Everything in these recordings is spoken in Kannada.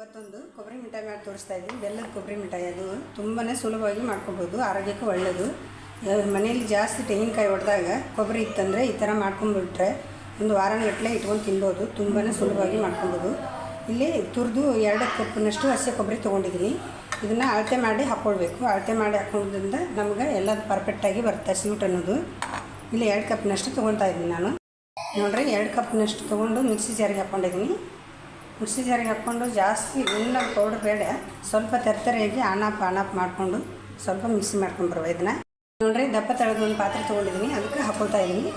ಇವತ್ತೊಂದು ಕೊಬ್ಬರಿ ಮಿಠಾಯಿ ಮಾಡಿ ತೋರಿಸ್ತಾ ಇದ್ದೀನಿ. ಬೆಲ್ಲದ ಕೊಬ್ಬರಿ ಮಿಠಾಯಿ ಅದು. ತುಂಬಾ ಸುಲಭವಾಗಿ ಮಾಡ್ಕೊಬೋದು. ಆರೋಗ್ಯಕ್ಕೂ ಒಳ್ಳೆಯದು ಮನೆಯಲ್ಲಿ ಜಾಸ್ತಿ ತೆಂಗಿನಕಾಯಿ ಹೊಡೆದಾಗ ಕೊಬ್ಬರಿ ಇತ್ತಂದರೆ ಈ ಥರ ಮಾಡ್ಕೊಂಡ್ಬಿಟ್ರೆ ಒಂದು ವಾರಗಟ್ಟಲೆ ಇಟ್ಕೊಂಡು ತಿನ್ಬೋದು. ತುಂಬಾ ಸುಲಭವಾಗಿ ಮಾಡ್ಕೊಬೋದು. ಇಲ್ಲಿ ತುರಿದು ಎರಡು ಕಪ್ನಷ್ಟು ಹಸಿ ಕೊಬ್ಬರಿ ತೊಗೊಂಡಿದ್ದೀನಿ. ಇದನ್ನು ಅಳತೆ ಮಾಡಿ ಹಾಕ್ಕೊಳ್ಬೇಕು ಅಳತೆ ಮಾಡಿ ಹಾಕೊಳ್ಳೋದ್ರಿಂದ ನಮ್ಗೆ ಎಲ್ಲ ಪರ್ಫೆಕ್ಟಾಗಿ ಬರುತ್ತೆ ಸ್ವೀಟ್ ಅನ್ನೋದು. ಇಲ್ಲಿ ಎರಡು ಕಪ್ನಷ್ಟು ತೊಗೊಳ್ತಾ ಇದ್ದೀನಿ ನಾನು. ನೋಡ್ರಿ, ಎರಡು ಕಪ್ನಷ್ಟು ತೊಗೊಂಡು ಮಿಕ್ಸಿ ಜಾರಿಗೆ ಹಾಕ್ಕೊಂಡಿದ್ದೀನಿ ಮಿಕ್ಸಿ ಜಾರಿಗೆ ಹಾಕ್ಕೊಂಡು ಜಾಸ್ತಿ ಎಲ್ಲ ಪೌಡ್ರ್ ಬೇಡ. ಸ್ವಲ್ಪ ತರ್ತರಿಯಾಗಿ ಆಣಾಪ್ ಆಣಾಪ್ ಮಾಡಿಕೊಂಡು ಸ್ವಲ್ಪ ಮಿಕ್ಸಿ ಮಾಡ್ಕೊಂಡು ಬರುವ ಇದನ್ನ. ನೋಡ್ರಿ, ದಪ್ಪ ತಳೆದು ಒಂದು ಪಾತ್ರೆ ತೊಗೊಂಡಿದ್ದೀನಿ ಅದಕ್ಕೆ ಹಾಕ್ಕೊಳ್ತಾ ಇದ್ದೀನಿ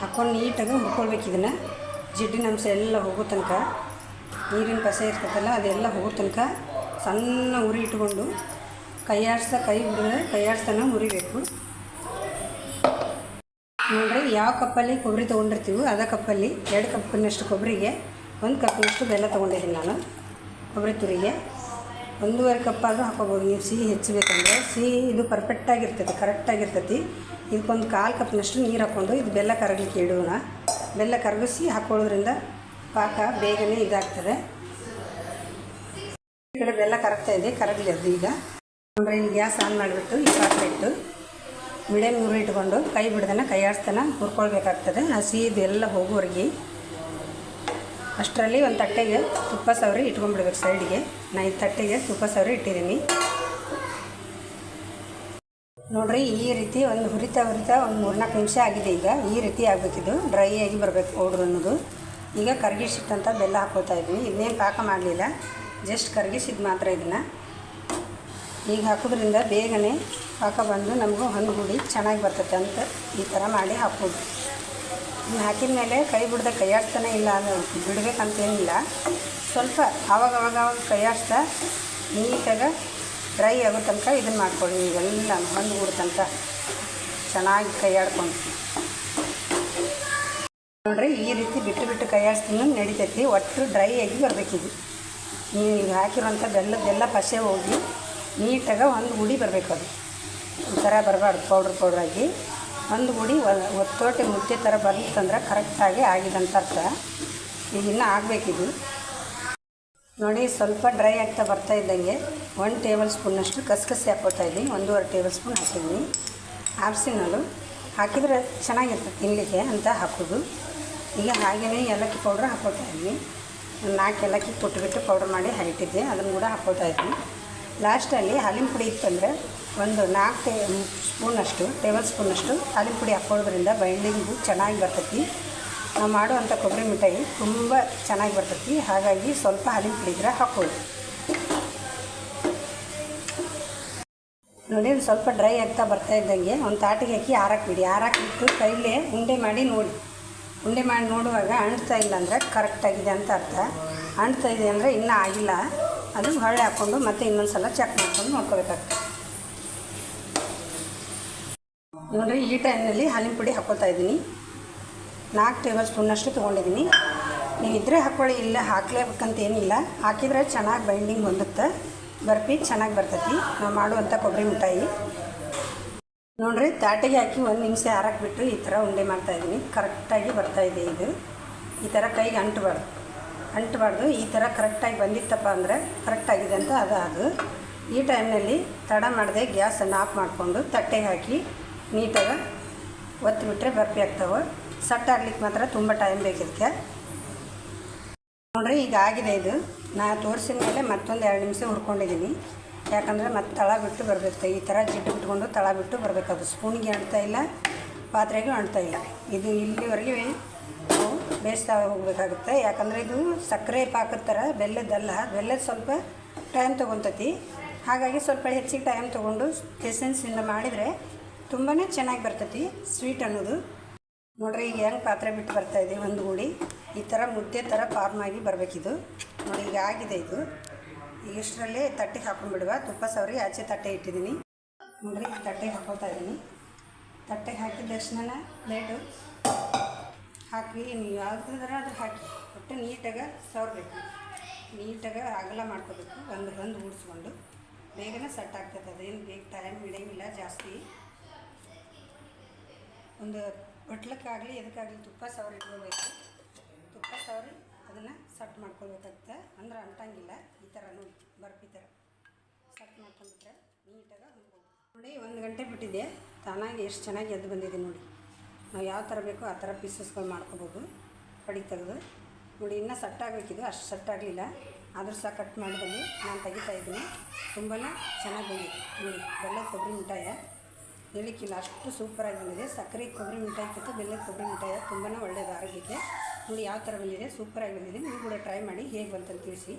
ಹಾಕ್ಕೊಂಡು ನೀಟಾಗಿ ಹುಡ್ಕೊಳ್ಬೇಕು ಇದನ್ನು. ಜಿಡ್ಡಿನ ಅಂಶ ಎಲ್ಲ ಹೋಗೋ ತನಕ, ನೀರಿನ ಕಸ ಇರ್ತದಲ್ಲ ಅದೆಲ್ಲ ಹೋಗೋ ತನಕ ಸಣ್ಣ ಉರಿ ಇಟ್ಕೊಂಡು ಕೈ ಆಡಿಸ್ತಾ ಕೈ ಬಿಡಿದ್ರೆ ಕೈ ಆಡಿಸ್ತಾನೆ ಮುರಿಬೇಕು. ನೋಡ್ರಿ, ಯಾವ ಕಪ್ಪಲ್ಲಿ ಕೊಬ್ಬರಿ ತೊಗೊಂಡಿರ್ತೀವಿ ಅದೇ ಕಪ್ಪಲ್ಲಿ, ಎರಡು ಕಪ್ಪಿನಷ್ಟು ಕೊಬ್ಬರಿಗೆ ಒಂದು ಕಪ್ಪಿನಷ್ಟು ಬೆಲ್ಲ ತೊಗೊಂಡಿದ್ದೀನಿ ನಾನು. ಕೊಬ್ಬರಿ ತುರಿಗೆ. ಒಂದೂವರೆ ಕಪ್ಪಾದರೂ ಹಾಕೋಬೋದು ನೀವು ಸಿಹಿ ಹೆಚ್ಚಬೇಕಂದ್ರೆ. ಸಿಹಿ ಇದು ಪರ್ಫೆಕ್ಟಾಗಿರ್ತೈತಿ ಕರೆಕ್ಟಾಗಿರ್ತೈತಿ ಇದಕ್ಕೊಂದು ಕಾಲು ಕಪ್ನಷ್ಟು ನೀರು ಹಾಕ್ಕೊಂಡು ಇದು ಬೆಲ್ಲ ಕರಗಲಿಕ್ಕೆ ಇಡೋಣ. ಬೆಲ್ಲ ಕರಗಿಸಿ ಹಾಕೊಳ್ಳೋದ್ರಿಂದ ಪಾಕ ಬೇಗನೆ ಇದಾಗ್ತದೆ. ಈ ಕಡೆ ಬೆಲ್ಲ ಕರಗ್ತಾ ಇದೆ, ಕರಗಲಿ ಅದು ಈಗ. ಅಂದರೆ ಗ್ಯಾಸ್ ಆನ್ ಮಾಡಿಬಿಟ್ಟು ಈ ಪಾತ್ರೆ ಇಟ್ಟು ಮೀಡಿಯಮ್ ನೂರು ಇಟ್ಕೊಂಡು ಕೈ ಬಿಡ್ದನ, ಕೈ ಆಡಿಸ್ತಾನ ಹುರ್ಕೊಳ್ಬೇಕಾಗ್ತದೆ. ಆ ಇದು ಎಲ್ಲ ಹೋಗೋವರೆಗೆ ಅಷ್ಟರಲ್ಲಿ ಒಂದು ತಟ್ಟೆಗೆ ತುಪ್ಪ ಸವರಿ ಇಟ್ಕೊಂಡ್ಬಿಡ್ಬೇಕು ಸೈಡಿಗೆ. ನಾ ಈ ತಟ್ಟೆಗೆ ತುಪ್ಪ ಸವರಿ ಇಟ್ಟಿದ್ದೀನಿ. ನೋಡ್ರಿ, ಈ ರೀತಿ ಒಂದು ಹುರಿತಾ ಹುರಿತಾ ಒಂದು ಮೂರ್ನಾಲ್ಕು ನಿಮಿಷ ಆಗಿದೆ ಈಗ. ಈ ರೀತಿ ಆಗಬೇಕಿದು ಡ್ರೈ ಆಗಿ ಬರಬೇಕು ಪೌಡ್ರ್ ಅನ್ನೋದು. ಈಗ ಕರಗಿಸಿಟ್ಟಂಥ ಬೆಲ್ಲ ಹಾಕೋತಾ ಇದ್ದೀನಿ. ಇನ್ನೇನು ಪಾಕ ಮಾಡಲಿಲ್ಲ. ಜಸ್ಟ್ ಕರಗಿಸಿದ್ದು ಮಾತ್ರ ಇದನ್ನು. ಈಗ ಹಾಕೋದ್ರಿಂದ ಬೇಗನೆ ಪಾಕ ಬಂದು ನಮಗೂ ಹಣ್ಣುಗುಡಿ ಚೆನ್ನಾಗಿ ಬರ್ತೈತೆ ಅಂತ ಈ ಥರ ಮಾಡಿ ಹಾಕ್ಬೋದು. ಇದನ್ನ ಹಾಕಿದ ಮೇಲೆ ಕೈ ಬಿಡ್ದೆ ಕೈಯಾಡ್ತಾನೆ ಇಲ್ಲ ಅದು ಬಿಡಬೇಕಂತೇನಿಲ್ಲ. ಸ್ವಲ್ಪ ಆವಾಗ ಅವಾಗ ಅವಾಗ ಕೈಯಾಡ್ಸ್ತಾ ನೀಟಾಗಿ ಡ್ರೈ ಆಗೋ ತನಕ ಇದನ್ನು ಮಾಡ್ಕೊಳ್ಳಿ. ಇವೆಲ್ಲ ಹಣ್ಣುಗುಡ ತನಕ ಚೆನ್ನಾಗಿ ಕೈಯಾಡ್ಕೊಂಡು ನೋಡ್ರಿ, ಈ ರೀತಿ ಬಿಟ್ಟು ಬಿಟ್ಟು ಕೈಯಾಡ್ಸ್ತೀನಿ ನಡಿತೈತಿ. ಒಟ್ಟು ಡ್ರೈ ಆಗಿ ಬರಬೇಕಿದು ನೀವು ಈಗ ಹಾಕಿರೋಂಥ ಬೆಲ್ಲದ್ದೆಲ್ಲ ಪಸೆ ಹೋಗಿ ನೀಟಾಗಿ ಒಂದು ಉಡಿ ಬರಬೇಕು ಅದು. ಈ ಥರ ಬರಬಾರ್ದು, ಪೌಡ್ರ್ ಪೌಡ್ರಾಗಿ ಒಂದು ಗುಡಿ ಒತ್ತೋಟೆ ಮುದ್ದೆ ಥರ ಬಂತಂದ್ರೆ ಕರೆಕ್ಟಾಗಿ ಆಗಿದಂತ ಅರ್ಥ. ಈಗ ಇನ್ನೂ ಆಗಬೇಕಿದು. ನೋಡಿ, ಸ್ವಲ್ಪ ಡ್ರೈ ಆಗ್ತಾ ಬರ್ತಾ ಇದ್ದಂಗೆ ಒನ್ ಟೇಬಲ್ ಸ್ಪೂನಷ್ಟು ಕಸಕಸಿ ಹಾಕ್ಕೊತಾ ಇದ್ದೀನಿ. ಒಂದೂವರೆ ಟೇಬಲ್ ಸ್ಪೂನ್ ಹಾಕಿದ್ದೀನಿ. ಆಪ್ಸಿನಲ್ಲು ಹಾಕಿದರೆ ಚೆನ್ನಾಗಿರ್ತದೆ ತಿನ್ನಲಿಕ್ಕೆ ಅಂತ ಹಾಕೋದು. ಈಗ ಹಾಗೆಯೇ ಏಲಕ್ಕಿ ಪೌಡ್ರ್ ಹಾಕ್ಕೊತಾ ಇದ್ದೀನಿ. ನಾಲ್ಕು ಏಲಕ್ಕಿ ಕೊಟ್ಟುಬಿಟ್ಟು ಪೌಡ್ರ್ ಮಾಡಿ ಹಾಕಿಟ್ಟಿದ್ದೆ ಅದನ್ನು ಕೂಡ ಹಾಕ್ಕೊತಾ ಇದ್ದೀನಿ. ಲಾಸ್ಟಲ್ಲಿ ಹಾಲಿನ ಪುಡಿ ಇತ್ತಂದರೆ ಒಂದು ನಾಲ್ಕು ಟೇ ಸ್ಪೂನಷ್ಟು ಟೇಬಲ್ ಸ್ಪೂನಷ್ಟು ಹಾಲಿನ ಪುಡಿ ಹಾಕ್ಕೊಳ್ಳೋದ್ರಿಂದ ಬೈಂಡಿಂಗು ಚೆನ್ನಾಗಿ ಬರ್ತೈತಿ. ನಾವು ಮಾಡುವಂಥ ಕೊಬ್ಬರಿ ಮಿಠಾಯಿ ತುಂಬ ಚೆನ್ನಾಗಿ ಬರ್ತೈತಿ. ಹಾಗಾಗಿ ಸ್ವಲ್ಪ ಹಾಲಿನ ಪುಡಿ ಇದ್ರೆ ಹಾಕ್ಕೊಳ್ಳಿ. ನೋಡಿ ಸ್ವಲ್ಪ ಡ್ರೈ ಆಗ್ತಾ ಬರ್ತಾ ಇದ್ದಂಗೆ ಒಂದು ತಾಟಿಗೆ ಹಾಕಿ ಆರಾಕ್ಬಿಡಿ. ಆರಾಕ್ಬಿಟ್ಟು ಕೈಲೇ ಉಂಡೆ ಮಾಡಿ ನೋಡಿ. ಉಂಡೆ ಮಾಡಿ ನೋಡುವಾಗ ಅಣ್ತಾ ಇಲ್ಲ ಅಂದರೆ ಕರೆಕ್ಟಾಗಿದೆ ಅಂತ ಅರ್ಥ. ಅಣ್ತಾ ಇದೆ ಅಂದರೆ ಇನ್ನೂ ಆಗಿಲ್ಲ. ಅದು ಹೊಳ್ಳೆ ಹಾಕ್ಕೊಂಡು ಮತ್ತೆ ಇನ್ನೊಂದು ಸಲ ಚೆಕ್ ಮಾಡ್ಕೊಂಡು ನೋಡ್ಕೋಬೇಕಾಗ್ತದೆ ನೋಡಿರಿ, ಈ ಟೈಮ್ನಲ್ಲಿ ಹಾಲಿನ ಪುಡಿ ಹಾಕ್ಕೊಳ್ತಾ ಇದ್ದೀನಿ. ನಾಲ್ಕು ಟೇಬಲ್ ಸ್ಪೂನಷ್ಟು ತೊಗೊಂಡಿದ್ದೀನಿ. ನೀವು ಇದ್ರೆ ಹಾಕ್ಕೊಳ್ಳಿ ಇಲ್ಲ ಹಾಕ್ಲೇಬೇಕಂತ ಏನಿಲ್ಲ. ಹಾಕಿದರೆ ಚೆನ್ನಾಗಿ ಬೈಂಡಿಂಗ್ ಹೊಂದುತ್ತೆ. ಬರ್ಫಿ ಚೆನ್ನಾಗಿ ಬರ್ತೈತಿ. ನಾವು ಮಾಡುವಂಥ ಕೊಬ್ಬರಿ ಮಿಠಾಯಿ. ನೋಡಿರಿ ತಾಟಿಗೆ ಹಾಕಿ ಒಂದು ನಿಮಿಷ ಹಾರಾಕ್ಬಿಟ್ಟು ಈ ಥರ ಉಂಡೆ ಮಾಡ್ತಾಯಿದ್ದೀನಿ ಕರೆಕ್ಟಾಗಿ ಬರ್ತಾಯಿದೆ ಇದು ಈ ಥರ ಕೈಗೆ ಅಂಟಬಾರ್ದು. ಅಂಟಬಾರ್ದು ಈ ಥರ ಕರೆಕ್ಟಾಗಿ ಬಂದಿತ್ತಪ್ಪ ಅಂದರೆ ಕರೆಕ್ಟಾಗಿದೆ ಅಂತ ಅದು ಅದು. ಈ ಟೈಮ್ನಲ್ಲಿ ತಡ ಮಾಡದೆ ಗ್ಯಾಸನ್ನು ಆಫ್ ಮಾಡಿಕೊಂಡು ತಟ್ಟೆಗೆ ಹಾಕಿ ನೀಟಾಗಿ ಒತ್ತಿಬಿಟ್ರೆ ಬರ್ಪಿ ಆಗ್ತಾವೆ. ಸಟ್ ಆಗ್ಲಿಕ್ಕೆ ಮಾತ್ರ ತುಂಬ ಟೈಮ್ ಬೇಕಿತ್ತು ನೋಡ್ರಿ, ಈಗ ಆಗಿದೆ ಇದು. ನಾ ತೋರಿಸಿದ ಮೇಲೆ ಮತ್ತೊಂದು ಎರಡು ನಿಮಿಷ ಹುರ್ಕೊಂಡಿದ್ದೀನಿ ಯಾಕಂದರೆ ಮತ್ತೆ ತಳ ಬಿಟ್ಟು ಬರಬೇಕು. ಈ ಥರ ಜಿಡ್ಡು ಬಿಟ್ಕೊಂಡು ತಳ ಬಿಟ್ಟು ಬರಬೇಕು. ಅದು ಸ್ಪೂನಿಗೆ ಅಂಟ್ತಾ ಇಲ್ಲ, ಪಾತ್ರೆಗೂ ಅಂಟ್ತಾ ಇದು ಇಲ್ಲಿವರೆಗೆ ಬೇಯಿಸ್ತಾ ಹೋಗಬೇಕಾಗುತ್ತೆ. ಯಾಕಂದರೆ ಇದು ಸಕ್ಕರೆ ಪಾಕದ ಥರ ಬೆಲ್ಲದ್ದಲ್ಲ. ಬೆಲ್ಲದ ಸ್ವಲ್ಪ ಟೈಮ್ ತೊಗೊತೈತಿ. ಹಾಗಾಗಿ ಸ್ವಲ್ಪ ಹೆಚ್ಚಿಗೆ ಟೈಮ್ ತೊಗೊಂಡು ಎಸೆನ್ಸಿಂದ ಮಾಡಿದರೆ ತುಂಬಾ ಚೆನ್ನಾಗಿ ಬರ್ತೈತಿ ಸ್ವೀಟ್ ಅನ್ನೋದು. ನೋಡ್ರಿ, ಈಗ ಹೆಂಗೆ ಪಾತ್ರೆ ಬಿಟ್ಟು ಬರ್ತಾ ಇದೆ ಒಂದು ಗೂಡಿ. ಈ ಥರ ಮುದ್ದೆ ಥರ ಫಾರ್ಮ್ ಆಗಿ ಬರಬೇಕಿದು. ನೋಡಿ, ಈಗ ಆಗಿದೆ ಇದು. ಈಗ ಇಷ್ಟರಲ್ಲೇ ತಟ್ಟೆಗೆ ಹಾಕೊಂಡ್ಬಿಡುವ. ತುಪ್ಪ ಸವರಿ ಆಚೆ ತಟ್ಟೆ ಇಟ್ಟಿದ್ದೀನಿ. ನೋಡ್ರಿ ತಟ್ಟೆಗೆ ಹಾಕೋತಾ ಇದ್ದೀನಿ. ತಟ್ಟೆಗೆ ಹಾಕಿದ ತಕ್ಷಣ ಪ್ಲೇಟು ಹಾಕಿ, ನೀವು ಯಾವುದಾದ್ರೆ ಅದು ಹಾಕಿ, ಒಟ್ಟು ನೀಟಾಗಿ ಸವರ್ಬೇಕು. ನೀಟಾಗಿ ಅಗಲ ಮಾಡ್ಕೋಬೇಕು, ಒಂದು ಬಂದು ಊಡಿಸ್ಕೊಂಡು ಬೇಗನೆ ಸೆಟ್ ಆಗ್ತದೆ, ಅದೇನು ಬೇಗ ಟೈಮ್ ಹಿಡಿಯಂಗಿಲ್ಲ ಜಾಸ್ತಿ. ಒಂದು ಬಟ್ಲಕ್ಕಾಗಲಿ, ಎದಕ್ಕಾಗಲಿ ತುಪ್ಪ ಸವರಿ ಇಟ್ಕೋಬೇಕು. ತುಪ್ಪ ಸವರಿ ಅದನ್ನು ಸಟ್ ಮಾಡ್ಕೊಳ್ಬೇಕಾಗ್ತದೆ ಅಂದ್ರೆ ಅಂಟಂಗಿಲ್ಲ, ಈ ಥರ ಬರ್ಫಿ ಥರ ಸಟ್ ಮಾಡ್ಕೊಂಡ್ಬಿಟ್ರೆ ನೀಟಾಗಿ ಹೊಂದ್ಬೋದು ನೋಡಿ, ಒಂದು ಗಂಟೆ ಬಿಟ್ಟಿದೆ. ತಾನಾಗಿ ಎಷ್ಟು ಚೆನ್ನಾಗಿ ಎದ್ದು ಬಂದಿದೆ ನೋಡಿ. ನಾವು ಯಾವ ಥರ ಬೇಕೋ ಆ ಥರ ಪೀಸಸ್ಗಳು ಮಾಡ್ಕೋಬೋದು. ಕಡಿ ತೆಗೆದು. ನೋಡಿ, ಇನ್ನೂ ಸಟ್ಟಾಗಬೇಕಿದೆ. ಅಷ್ಟು ಸಟ್ಟಾಗಲಿಲ್ಲ. ಆದರೂ ಸಹ ಕಟ್ ಮಾಡಿದಲ್ಲಿ ನಾನು ತೆಗಿತಾ ಇದ್ದೀನಿ. ತುಂಬಾ ಚೆನ್ನಾಗಿ ಬಂದಿದೆ. ನೋಡಿ, ಬೆಲ್ಲದ ಕೊಬ್ಬರಿ ಮಿಠಾಯ. ಹೇಳಿಕ್ಕಿಲ್ಲ, ಅಷ್ಟು ಸೂಪರಾಗಿ ಬಂದಿದೆ. ಸಕ್ಕರೆ ಕೊಬ್ಬರಿ ಮಿಠಾಯಿಕ್ಕಿಂತ ಬೆಲ್ಲದ ಕೊಬ್ಬರಿ ಮಿಠಾಯ ತುಂಬಾ ಒಳ್ಳೆಯದು ಆರೋಗ್ಯಕ್ಕೆ. ನೋಡಿ, ಯಾವ ಥರ ಬಂದಿದೆ? ಸೂಪರಾಗಿ ಬಂದಿದೆ. ನೀವು ಕೂಡ ಟ್ರೈ ಮಾಡಿ. ಹೇಗೆ ಬಂತಂತ ತಿಳಿಸಿ.